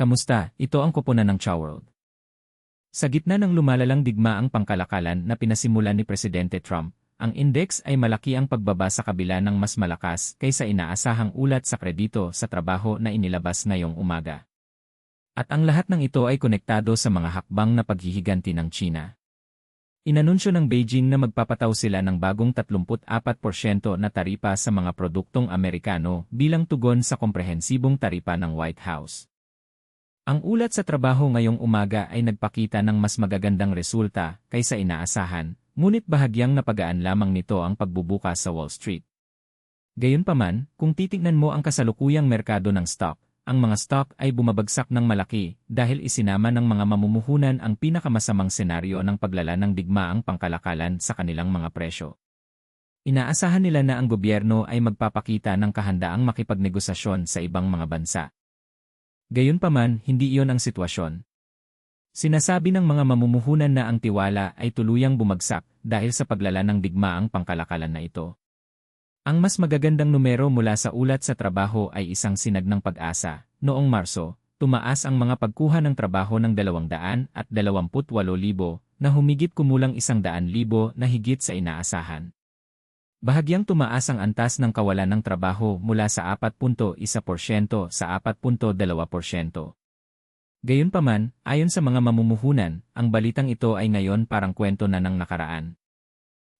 Kamusta? Ito ang koponan ng Chow Sa gitna ng lumalalang digmaang pangkalakalan na pinasimulan ni Presidente Trump, ang index ay malaki ang pagbaba sa kabila ng mas malakas kaysa inaasahang ulat sa kredito sa trabaho na inilabas ngayong umaga. At ang lahat ng ito ay konektado sa mga hakbang na paghihiganti ng China. Inanunsyo ng Beijing na magpapataw sila ng bagong 34% na taripa sa mga produktong Amerikano bilang tugon sa komprehensibong taripa ng White House. Ang ulat sa trabaho ngayong umaga ay nagpakita ng mas magagandang resulta kaysa inaasahan, ngunit bahagyang napagaan lamang nito ang pagbubukas sa Wall Street. Gayunpaman, kung titignan mo ang kasalukuyang merkado ng stock, ang mga stock ay bumabagsak ng malaki dahil isinama ng mga mamumuhunan ang pinakamasamang senaryo ng paglala ng digmaang pangkalakalan sa kanilang mga presyo. Inaasahan nila na ang gobyerno ay magpapakita ng kahandaang makipagnegosasyon sa ibang mga bansa. Gayunpaman, hindi iyon ang sitwasyon. Sinasabi ng mga mamumuhunan na ang tiwala ay tuluyang bumagsak dahil sa paglala ng digmaang pangkalakalan na ito. Ang mas magagandang numero mula sa ulat sa trabaho ay isang sinag ng pag-asa. Noong Marso, tumaas ang mga pagkuha ng trabaho ng 200 at 28,000 na humigit kumulang 100,000 na higit sa inaasahan. Bahagyang tumaas ang antas ng kawalan ng trabaho mula sa 4.1% sa 4.2%. Gayunpaman, ayon sa mga mamumuhunan, ang balitang ito ay ngayon parang kwento na ng nakaraan.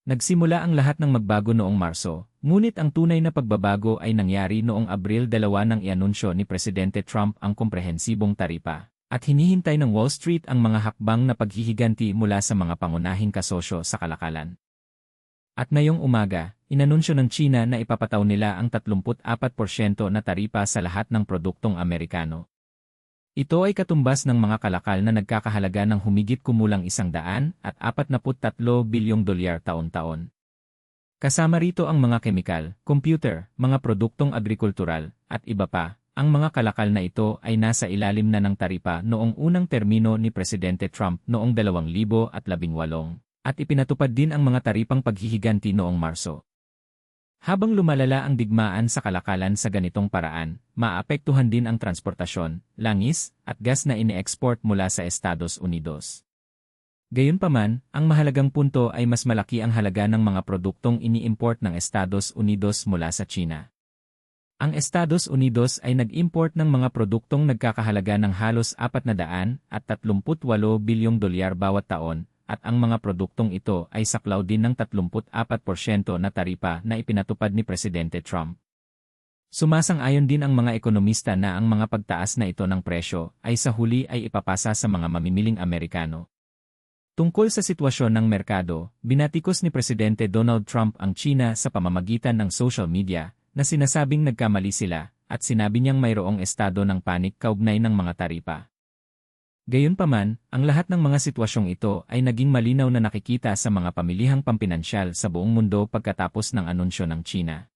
Nagsimula ang lahat ng magbago noong Marso, ngunit ang tunay na pagbabago ay nangyari noong Abril 2 nang ianunsyo ni Presidente Trump ang komprehensibong taripa. At hinihintay ng Wall Street ang mga hakbang na paghihiganti mula sa mga pangunahing kasosyo sa kalakalan. At ngayong umaga, inanunsyo ng China na ipapataw nila ang 34% na taripa sa lahat ng produktong Amerikano. Ito ay katumbas ng mga kalakal na nagkakahalaga ng humigit kumulang isang daan at 43 bilyong dolyar taon-taon. Kasama rito ang mga kemikal, computer, mga produktong agrikultural, at iba pa. Ang mga kalakal na ito ay nasa ilalim na ng taripa noong unang termino ni Presidente Trump noong 2018 at ipinatupad din ang mga taripang paghihiganti noong Marso. Habang lumalala ang digmaan sa kalakalan sa ganitong paraan, maapektuhan din ang transportasyon, langis, at gas na ini-export mula sa Estados Unidos. Gayunpaman, ang mahalagang punto ay mas malaki ang halaga ng mga produktong ini-import ng Estados Unidos mula sa China. Ang Estados Unidos ay nag-import ng mga produktong nagkakahalaga ng halos 400 at 38 bilyong dolyar bawat taon at ang mga produktong ito ay saklaw din ng 34% na taripa na ipinatupad ni Presidente Trump. Sumasang-ayon din ang mga ekonomista na ang mga pagtaas na ito ng presyo ay sa huli ay ipapasa sa mga mamimiling Amerikano. Tungkol sa sitwasyon ng merkado, binatikos ni Presidente Donald Trump ang China sa pamamagitan ng social media na sinasabing nagkamali sila at sinabi niyang mayroong estado ng panik kaugnay ng mga taripa. Gayunpaman, ang lahat ng mga sitwasyong ito ay naging malinaw na nakikita sa mga pamilihang pampinansyal sa buong mundo pagkatapos ng anunsyo ng China.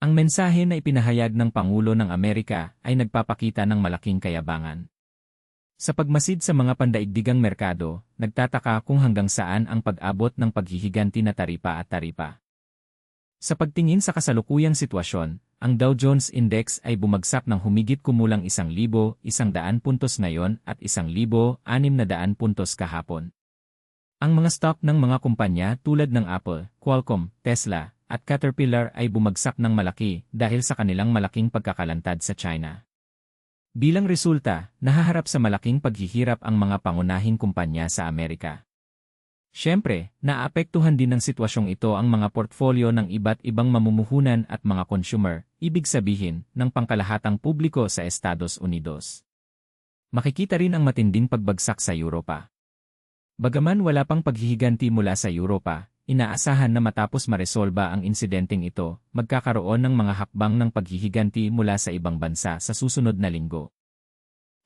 Ang mensahe na ipinahayag ng Pangulo ng Amerika ay nagpapakita ng malaking kayabangan. Sa pagmasid sa mga pandaigdigang merkado, nagtataka kung hanggang saan ang pag-abot ng paghihiganti na taripa at taripa. Sa pagtingin sa kasalukuyang sitwasyon, ang Dow Jones Index ay bumagsak ng humigit kumulang 1,100 puntos ngayon at 1,600 puntos kahapon. Ang mga stock ng mga kumpanya tulad ng Apple, Qualcomm, Tesla, at Caterpillar ay bumagsak ng malaki dahil sa kanilang malaking pagkakalantad sa China. Bilang resulta, nahaharap sa malaking paghihirap ang mga pangunahing kumpanya sa Amerika. Siyempre, naapektuhan din ng sitwasyong ito ang mga portfolio ng iba't ibang mamumuhunan at mga consumer, ibig sabihin, ng pangkalahatang publiko sa Estados Unidos. Makikita rin ang matinding pagbagsak sa Europa. Bagaman wala pang paghihiganti mula sa Europa, inaasahan na matapos maresolba ang insidenteng ito, magkakaroon ng mga hakbang ng paghihiganti mula sa ibang bansa sa susunod na linggo.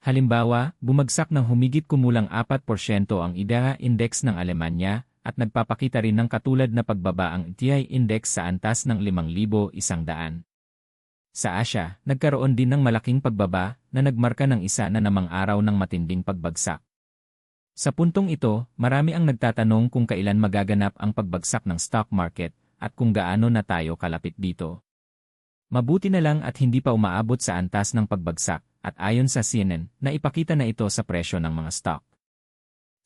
Halimbawa, bumagsak ng humigit kumulang 4% ang IDEA index ng Alemanya at nagpapakita rin ng katulad na pagbaba ang TI index sa antas ng 5,100. Sa Asia, nagkaroon din ng malaking pagbaba na nagmarka ng isa na namang araw ng matinding pagbagsak. Sa puntong ito, marami ang nagtatanong kung kailan magaganap ang pagbagsak ng stock market at kung gaano na tayo kalapit dito. Mabuti na lang at hindi pa umaabot sa antas ng pagbagsak at ayon sa CNN, naipakita na ito sa presyo ng mga stock.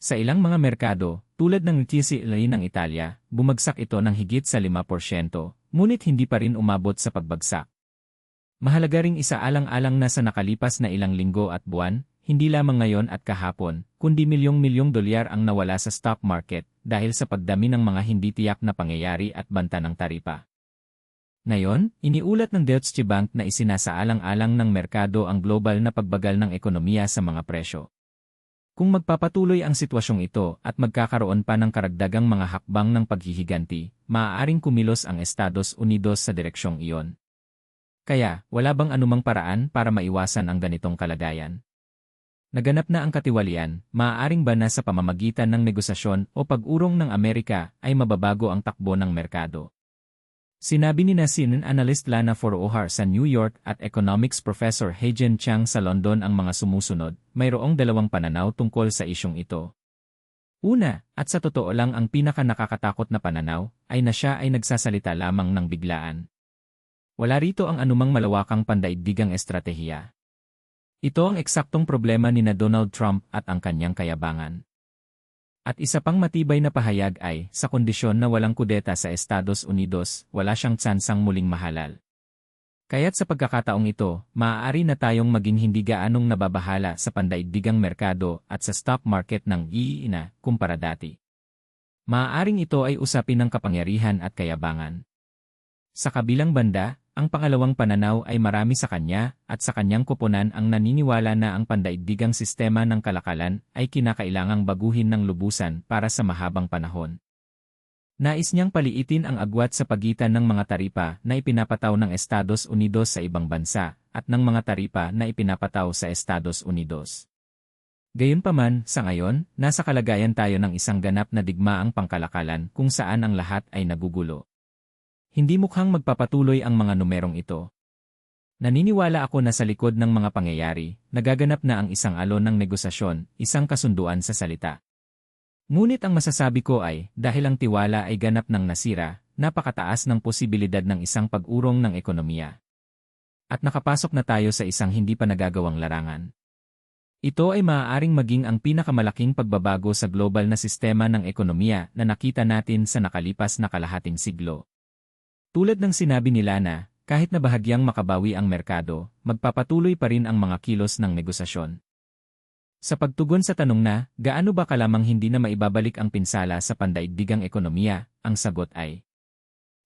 Sa ilang mga merkado, tulad ng TCLA ng Italia, bumagsak ito ng higit sa 5%, ngunit hindi pa rin umabot sa pagbagsak. Mahalaga ring isaalang-alang na sa nakalipas na ilang linggo at buwan, hindi lamang ngayon at kahapon, kundi milyong-milyong dolyar ang nawala sa stock market dahil sa pagdami ng mga hindi tiyak na pangyayari at banta ng taripa. Ngayon, iniulat ng Deutsche Bank na isinasaalang-alang ng merkado ang global na pagbagal ng ekonomiya sa mga presyo. Kung magpapatuloy ang sitwasyong ito at magkakaroon pa ng karagdagang mga hakbang ng paghihiganti, maaaring kumilos ang Estados Unidos sa direksyong iyon. Kaya, wala bang anumang paraan para maiwasan ang ganitong kalagayan? Naganap na ang katiwalian, maaaring ba na sa pamamagitan ng negosasyon o pag-urong ng Amerika ay mababago ang takbo ng merkado? Sinabi ni Nasinin analyst Lana Forohar sa New York at economics professor Heijen Chang sa London ang mga sumusunod, mayroong dalawang pananaw tungkol sa isyong ito. Una, at sa totoo lang ang pinaka nakakatakot na pananaw, ay na siya ay nagsasalita lamang ng biglaan. Wala rito ang anumang malawakang pandaigdigang estratehiya. Ito ang eksaktong problema ni na Donald Trump at ang kanyang kayabangan. At isa pang matibay na pahayag ay, sa kondisyon na walang kudeta sa Estados Unidos, wala siyang tsansang muling mahalal. Kaya't sa pagkakataong ito, maaari na tayong maging hindi gaanong nababahala sa pandaigdigang merkado at sa stock market ng iina kumpara dati. Maaaring ito ay usapin ng kapangyarihan at kayabangan. Sa kabilang banda, ang pangalawang pananaw ay marami sa kanya at sa kanyang kuponan ang naniniwala na ang pandaigdigang sistema ng kalakalan ay kinakailangang baguhin ng lubusan para sa mahabang panahon. Nais niyang paliitin ang agwat sa pagitan ng mga taripa na ipinapataw ng Estados Unidos sa ibang bansa at ng mga taripa na ipinapataw sa Estados Unidos. Gayunpaman, sa ngayon, nasa kalagayan tayo ng isang ganap na digmaang pangkalakalan kung saan ang lahat ay nagugulo. Hindi mukhang magpapatuloy ang mga numerong ito. Naniniwala ako na sa likod ng mga pangyayari, nagaganap na ang isang alon ng negosasyon, isang kasunduan sa salita. Ngunit ang masasabi ko ay, dahil ang tiwala ay ganap ng nasira, napakataas ng posibilidad ng isang pag-urong ng ekonomiya. At nakapasok na tayo sa isang hindi pa nagagawang larangan. Ito ay maaaring maging ang pinakamalaking pagbabago sa global na sistema ng ekonomiya na nakita natin sa nakalipas na kalahating siglo. Tulad ng sinabi ni Lana, kahit na bahagyang makabawi ang merkado, magpapatuloy pa rin ang mga kilos ng negosasyon. Sa pagtugon sa tanong na, gaano ba kalamang hindi na maibabalik ang pinsala sa pandaigdigang ekonomiya, ang sagot ay.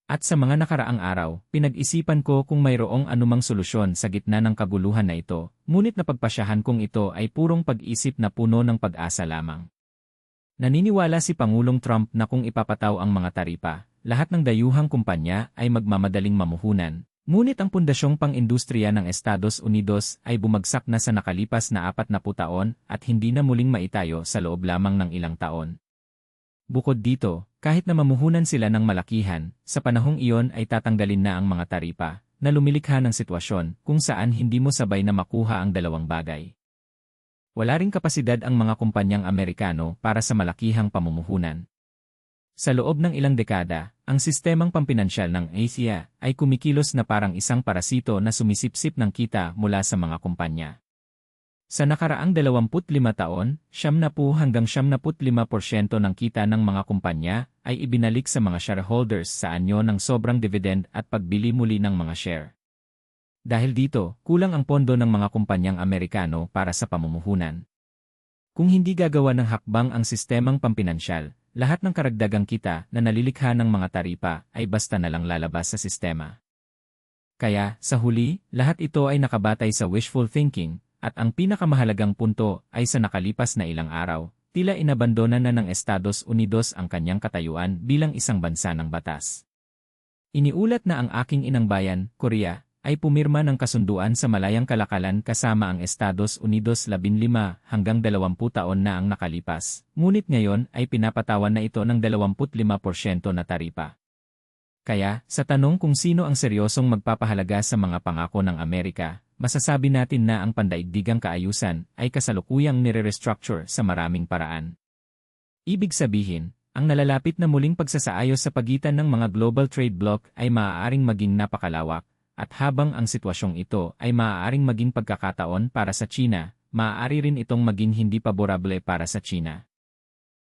At sa mga nakaraang araw, pinag-isipan ko kung mayroong anumang solusyon sa gitna ng kaguluhan na ito, ngunit napagpasyahan kong ito ay purong pag-isip na puno ng pag-asa lamang. Naniniwala si Pangulong Trump na kung ipapataw ang mga taripa, lahat ng dayuhang kumpanya ay magmamadaling mamuhunan. Ngunit ang pundasyong pang-industriya ng Estados Unidos ay bumagsak na sa nakalipas na apat na taon at hindi na muling maitayo sa loob lamang ng ilang taon. Bukod dito, kahit na mamuhunan sila ng malakihan, sa panahong iyon ay tatanggalin na ang mga taripa, na lumilikha ng sitwasyon kung saan hindi mo sabay na makuha ang dalawang bagay. Wala ring kapasidad ang mga kumpanyang Amerikano para sa malakihang pamumuhunan. Sa loob ng ilang dekada, ang sistemang pampinansyal ng Asia ay kumikilos na parang isang parasito na sumisipsip ng kita mula sa mga kumpanya. Sa nakaraang 25 taon, 70 hanggang 75% ng kita ng mga kumpanya ay ibinalik sa mga shareholders sa anyo ng sobrang dividend at pagbili muli ng mga share. Dahil dito, kulang ang pondo ng mga kumpanyang Amerikano para sa pamumuhunan. Kung hindi gagawa ng hakbang ang sistemang pampinansyal, lahat ng karagdagang kita na nalilikha ng mga taripa ay basta na lang lalabas sa sistema. Kaya, sa huli, lahat ito ay nakabatay sa wishful thinking, at ang pinakamahalagang punto ay sa nakalipas na ilang araw, tila inabandona na ng Estados Unidos ang kanyang katayuan bilang isang bansa ng batas. Iniulat na ang aking inang bayan, Korea, ay pumirma ng kasunduan sa malayang kalakalan kasama ang Estados Unidos 15 hanggang 20 taon na ang nakalipas, ngunit ngayon ay pinapatawan na ito ng 25% na taripa. Kaya, sa tanong kung sino ang seryosong magpapahalaga sa mga pangako ng Amerika, masasabi natin na ang pandaigdigang kaayusan ay kasalukuyang nire-restructure sa maraming paraan. Ibig sabihin, ang nalalapit na muling pagsasaayos sa pagitan ng mga global trade bloc ay maaaring maging napakalawak, at habang ang sitwasyong ito ay maaaring maging pagkakataon para sa China, maaari rin itong maging hindi paborable para sa China.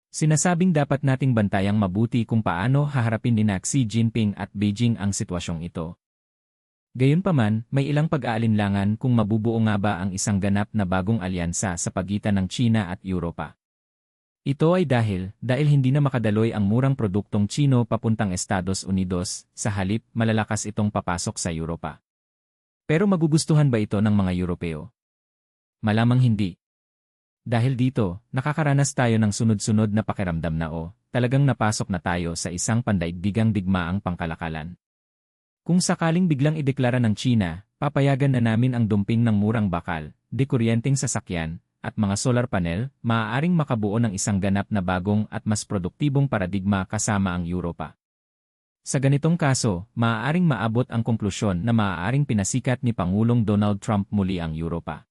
Sinasabing dapat nating bantayang mabuti kung paano haharapin ni Xi Jinping at Beijing ang sitwasyong ito. Gayunpaman, may ilang pag-aalinlangan kung mabubuo nga ba ang isang ganap na bagong alyansa sa pagitan ng China at Europa. Ito ay dahil, dahil hindi na makadaloy ang murang produktong Chino papuntang Estados Unidos, sa halip malalakas itong papasok sa Europa. Pero magugustuhan ba ito ng mga Europeo? Malamang hindi. Dahil dito, nakakaranas tayo ng sunod-sunod na pakiramdam na o, talagang napasok na tayo sa isang pandaigdigang digmaang pangkalakalan. Kung sakaling biglang ideklara ng China, papayagan na namin ang dumping ng murang bakal, dekuryenteng sasakyan, at mga solar panel, maaaring makabuo ng isang ganap na bagong at mas produktibong paradigma kasama ang Europa. Sa ganitong kaso, maaaring maabot ang konklusyon na maaaring pinasikat ni Pangulong Donald Trump muli ang Europa.